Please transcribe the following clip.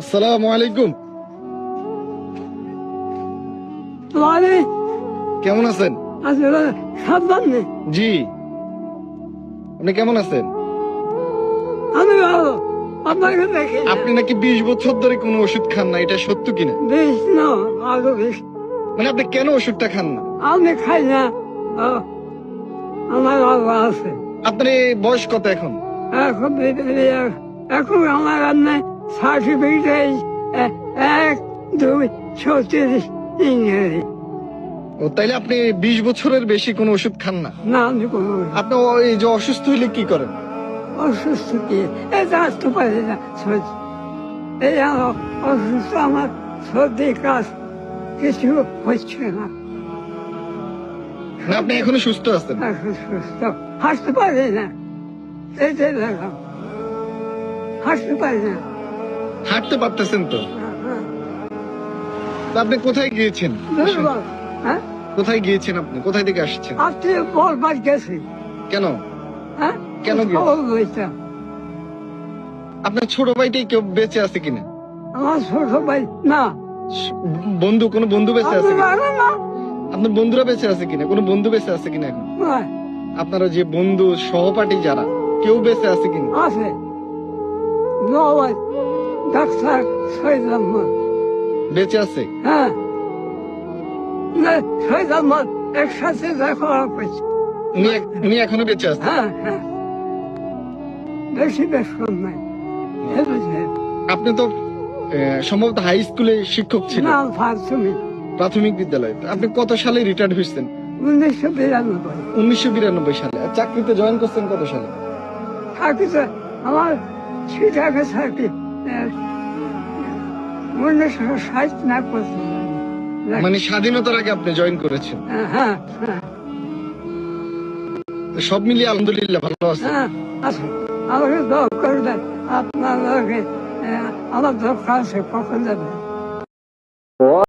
আসসালামু আলাইকুম। মানে কেমন আছেন? নেই জি। আপনি কেমন আছেন? আমি ভালো। আপনাকে দেখি আপনি নাকি বিশ বছর ধরে কোনো ওষুধ খান না এটা সত্য কিনা? বেশ না আরও বেশ। মানে আপনি কেন ওষুধটা খান না? আমি খাই না। আমার আল্লাহ আছে। আপনার বয়স কত এখন? এখন এখন আমার রান্না সার্টিফিকেট এক দুই ছত্রিশ ইংরেজি। ও তাইলে আপনি বিশ বছরের বেশি কোনো ওষুধ খান না? না আমি কোনো আপনি এই যে অসুস্থ হইলে কি করেন? অসুস্থ কি? এটা আসতে পারি না এই অসুস্থ আমার সর্দি কাজ কিছু হচ্ছে না। আপনি এখনও সুস্থ আছেন? সুস্থ। হাসতে পারি না। এইটাই দেখলাম। হাসতে পারি না। হাঁটতে পারতেছেন তো? আপনি কোথায় গিয়েছেন? হ্যাঁ? কোথায় গিয়েছেন আপনি? কোথায় থেকে আসছেন? গেছি। কেন? হ্যাঁ? কেন? আপনার ছোট ভাইটাই কেউ বেঁচে আছে কিনা? আমার ছোট ভাই না। বন্ধু কোনো বন্ধু বেঁচে আছে আপনার বন্ধুরা বেঁচে আছে কিনা? কোনো বন্ধু বেঁচে আছে কিনা এখন? আপনারা যে বন্ধু সহপাঠী যারা কেউ বেঁচে আছে কিনা? আছে। ডাক্তার শহীদ আহমদ। বেঁচে আছে? হ্যাঁ। না শহীদ আহমদ একসাথে দেখা করছে উনি এখনও বেঁচে আছে? হ্যাঁ হ্যাঁ। বেশি বেশন নাই। আপনি তো সম্ভবত হাই স্কুলে শিক্ষক ছিলেন। প্রাথমিক। প্রাথমিক বিদ্যালয়ে। আপনি কত সালে রিটায়ার্ড হয়েছেন? উনিশশো বিরানব্বই। উনিশশো বিরানব্বই সালে। চাকরিতে জয়েন করছেন কত সালে? থাকিতে আমার ছিটাকে থাকি মানে স্বাধীনতার আগে আপনি জয়েন করেছেন। হ্যাঁ হ্যাঁ সব মিলিয়ে আলহামদুলিল্লাহ ভালো আছে। হ্যাঁ করে আপনার আমার দরকার আছে, কখন যাবে